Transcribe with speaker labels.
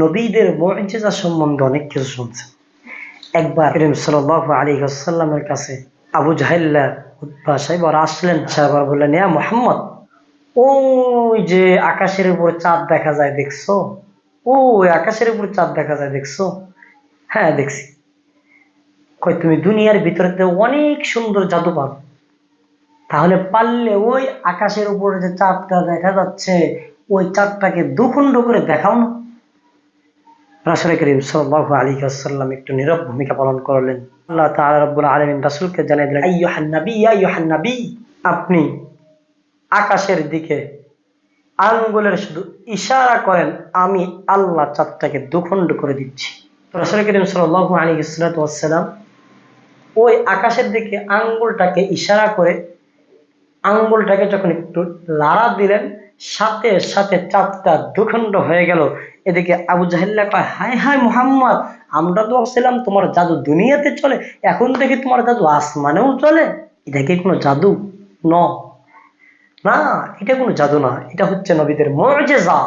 Speaker 1: নবীদের মর্যাদা সম্বন্ধে অনেক কিছু শুনছেন। একবার করিম আসাল্লামের কাছে আবু জাহিল্লা উদ্ভা সাহেব ওরা আসলেন, সাহেব বললেন, ইয়া মোহাম্মদ, ওই যে আকাশের উপর চাঁদ দেখা যায়, দেখছ? ওই আকাশের উপর চাঁদ দেখা যায়, দেখছ? হ্যাঁ দেখছি। কই তুমি দুনিয়ার ভিতরে অনেক সুন্দর জাদু পাবে। তাহলে পারলে ওই আকাশের উপরে যে চাঁদটা দেখা যাচ্ছে, ওই চাঁদটাকে দুখণ্ড করে দেখাও না। রাসুল করিম সাল্লাহ আলী আসাল্লাম একটু নীরব ভূমিকা পালন করলেন। আল্লাহ তাআলা রব্বুল আলামিন রাসূলকে জানিয়ে দিলেন, আইয়ুহান নবী, ইয়া আইয়ুহান নবী। আপনি আকাশের দিকে আঙ্গুলের শুধু ইশারা করেন, আমি আল্লাহ চাঁদটাকে দুখণ্ড করে দিচ্ছি। তো রাসুল করিম সাল্লাহ আলী সাল্লাম ওই আকাশের দিকে আঙ্গুলটাকে ইশারা করে আঙ্গুলটাকে যখন একটু লাড়া দিলেন, সাথে সাথে চাঁদটা দুখণ্ড হয়ে গেল। এদিকে আবু জাহিল্লা কয় হায় হায় মোহাম্মদ, আমরা তো ভাবছিলাম তোমার জাদু দুনিয়াতে চলে, এখন দেখি তোমার জাদু আসমানেও চলে। এটা কি কোনো জাদু? ন। না, এটা কোনো জাদু না, এটা হচ্ছে নবীদের মর্যাদা